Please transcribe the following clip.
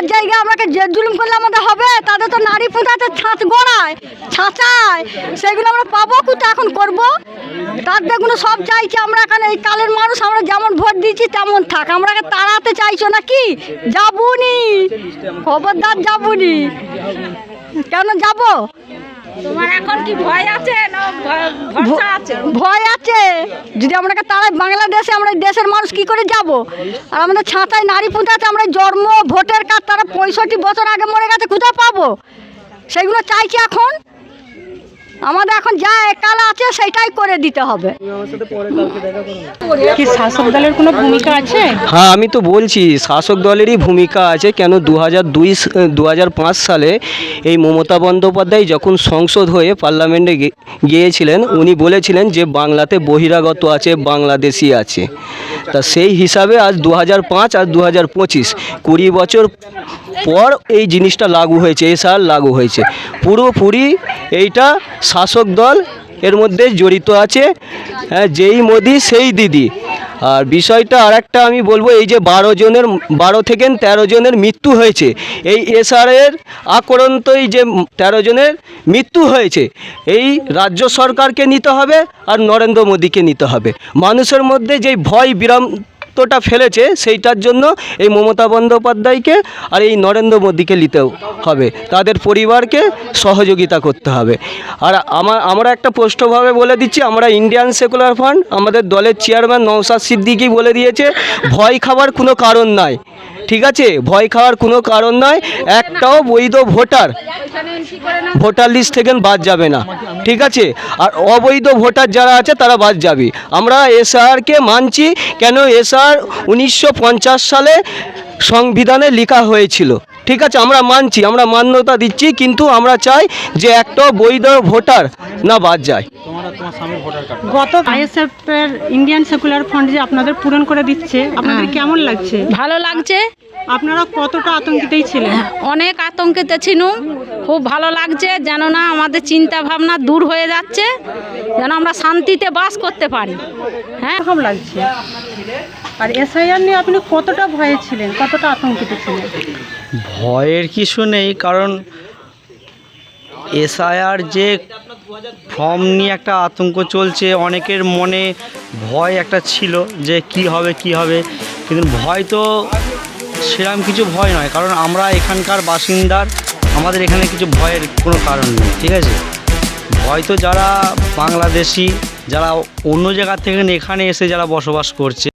তার জায়গায় আমাকে যে জুলুম করলে আমাদের হবে? তাদের তো নারী পোঁতাতে ছাঁচ গড়ায়, ছাঁচায়। সেগুলো আমরা পাবো কোথায়? এখন করব? তার দেখুন, সব চাইছি আমরা এখানে, এই কালের মানুষ আমরা যেমন ভোট দিচ্ছি তেমন থাক। আমরা তাড়াতে চাইছো নাকি? যাবুনি। খবরদার যাবুনি। কেন যাব? তোমার এখন কি ভয় আছে না ভরসা আছে? ভয় আছে। যদি আমরাকে তারাই বাংলাদেশে আমরা দেশের মানুষ কি করে যাব? আর আমাদের ছাঁতায় নারী পুঁতাতে আমরা জন্ম ভোটের কার্ড তারা পঁয়ষট্টি বছর আগে মরে গেছে কোথায় পাবো? সেগুলো চাইছি এখন? আমাদের এখন যা একাল আছে সেটাই করে দিতে হবে। কি শাসক দলের কোনো ভূমিকা আছে? হ্যাঁ আমি তো বলছি শাসক দলেরই ভূমিকা আছে কেন দু হাজার দুই দু হাজার পাঁচ সালে এই মমতা বন্দ্যোপাধ্যায় যখন সংসদ হয়ে পার্লামেন্টে গে- গিয়েছিলেন উনি বলেছিলেন যে বাংলাতে বহিরাগত আছে বাংলাদেশি আছে। তা সেই হিসাবে আজ দু পাঁচ আর দু হাজার পঁচিশ, কুড়ি বছর পর এই জিনিসটা লাগু হয়েছে এ সাল লাগু হয়েছে। পুরোপুরি এইটা শাসক দল এর মধ্যে জড়িত আছে হ্যাঁ যেই মোদি, সেই দিদি। আর বিষয়টা আর একটা আমি বলব, এই যে বারো জনের, বারো থেকে তেরো জনের মৃত্যু হয়েছে, এই এসআরের আক্রান্তই যে তেরো জনের মৃত্যু হয়েছে, এই রাজ্য সরকারকে নিতে হবে আর নরেন্দ্র মোদীকে নিতে হবে। মানুষের মধ্যে যেই ভয় বিরামতটা ফেলেছে, সেইটার জন্য এই মমতা বন্দ্যোপাধ্যায়কে আর এই নরেন্দ্র মোদীকে নিতে হবে। তাদের পরিবারকে সহযোগিতা করতে হবে। আর আমার আমরা একটা স্পষ্টভাবে বলে দিচ্ছি, আমরা ইন্ডিয়ান সেকুলার ফান্ড, আমাদের দলের চেয়ারম্যান নৌসাদ সিদ্দিকি বলে দিয়েছে, ভয় খাবার কোনো কারণ নাই। ঠিক আছে? ভয় খাওয়ার কোনো কারণ নয় একটাও বৈধ ভোটার ভোটার লিস্ট থেকে বাদ যাবে না। ঠিক আছে? আর অবৈধ ভোটার যারা আছে, তারা বাদ যাবে। আমরা এসআরকে মানছি। কেন এসআর উনিশশো পঞ্চাশ সালে সংবিধানে লেখা হয়েছিল। ঠিক আছে? আমরা মানছি, আমরা মান্যতা দিচ্ছি, কিন্তু আমরা চাই যে একটা বৈধ ভোটার না বাদ যায়। গত আইএসএফ এর ইন্ডিয়ান সেকুলার ফান্ড যে আপনাদের পূরণ করে দিচ্ছে আপনাদের কেমন লাগছে? ভালো লাগছে। আপনারা কতটা আতঙ্কিতই ছিলেন? অনেক আতঙ্কিত ছিল খুব ভালো লাগছে যেন না আমাদের চিন্তা ভাবনা দূর হয়ে যাচ্ছে যেন আমরা শান্তিতে বাস করতে পারি। হ্যাঁ। কেমন লাগছে? আর এসআইআর নিয়ে আপনি কতটা ভয়ে ছিলেন? কতটা আতঙ্কিত ছিলেন? ভয়ের কিছু নেই কারণ এসআইআর যে ফর্ম নিয়ে একটা আতঙ্ক চলছে, অনেকের মনে ভয় একটা ছিল যে কি হবে কি হবে। কিন্তু ভয় তো সেরকম কিছু ভয় নয়, কারণ আমরা এখানকার বাসিন্দার, আমাদের এখানে কিছু ভয়ের কোনো কারণ নেই, ঠিক আছে? ভয় তো যারা বাংলাদেশি, যারা অন্য জায়গা থেকে এখানে এসে যারা বসবাস করছে